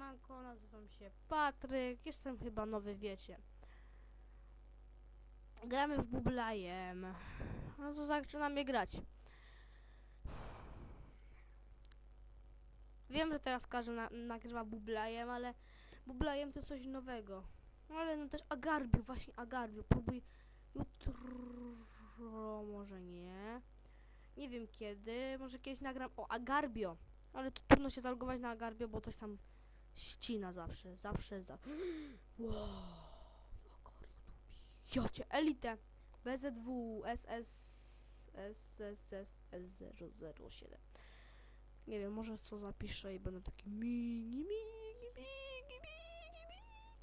Siemanko, nazywam się Patryk, jestem chyba nowy, wiecie. Gramy w Bublajem. No to zaczynamy grać. Wiem, że teraz każdy na nagrywa Bublajem, ale Bublajem to coś nowego. No ale no też Agarbio, właśnie Agarbio. Próbuj jutro, może nie. Nie wiem kiedy, może kiedyś nagram o Agarbio. Ale to trudno się zalogować na Agarbio, bo coś tam ścina zawsze, zawsze za... Wow, Agarbio, ja cię, Elite, BZW, SS, SSS, S007. Nie wiem, może co zapiszę i będę taki mini, mini, mini, mini, mini, mini.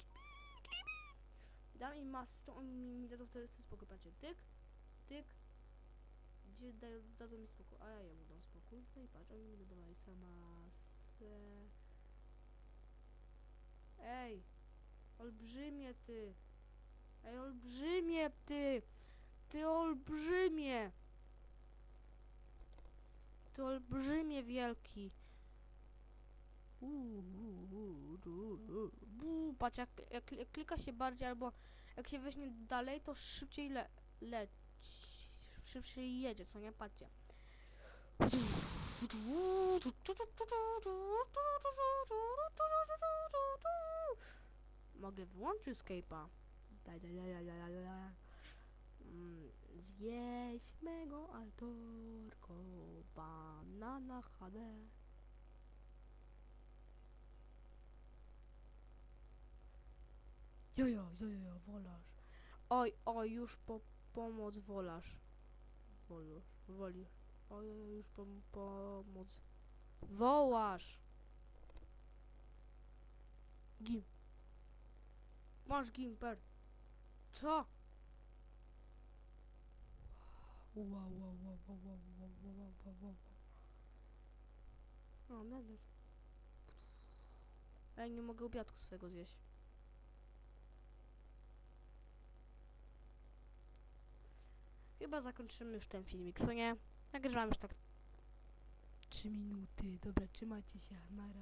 Dam im masę, to oni mi, dadzą wtedy spokój, patrzcie, tyk, tyk, gdzie da, dadzą mi spokój, a ja jemu dam spokój. No i patrz, oni mi dawali samasę. Ej, olbrzymie ty. Ej, olbrzymie ty. Ty olbrzymie. Ty olbrzymie wielki. Uuu, uuu, uuu. Buu, Patrz, jak, jak, jak klika się bardziej, albo jak się weźmie dalej, to szybciej le, leci szybciej jedzie, co nie? Patrzcie. Mogę wyłączyć Skype'a. Mm, Zjeść mego altorko, banana HD. Jojo, jojo, wolarz. Oj, oj, już po pomoc wolarz. Wolisz, wolisz. Oj, już pom pomoc. Wołasz! Gim. Masz gimper. Co? Wow, wow, wow, wow, wow, wow, wow, wow, wow, wow. O, medek. A ja nie mogę obiadku swego zjeść. Chyba zakończymy już ten filmik, co nie? Nagrywam już tak 3 minuty. Dobra, trzymajcie się. Nara.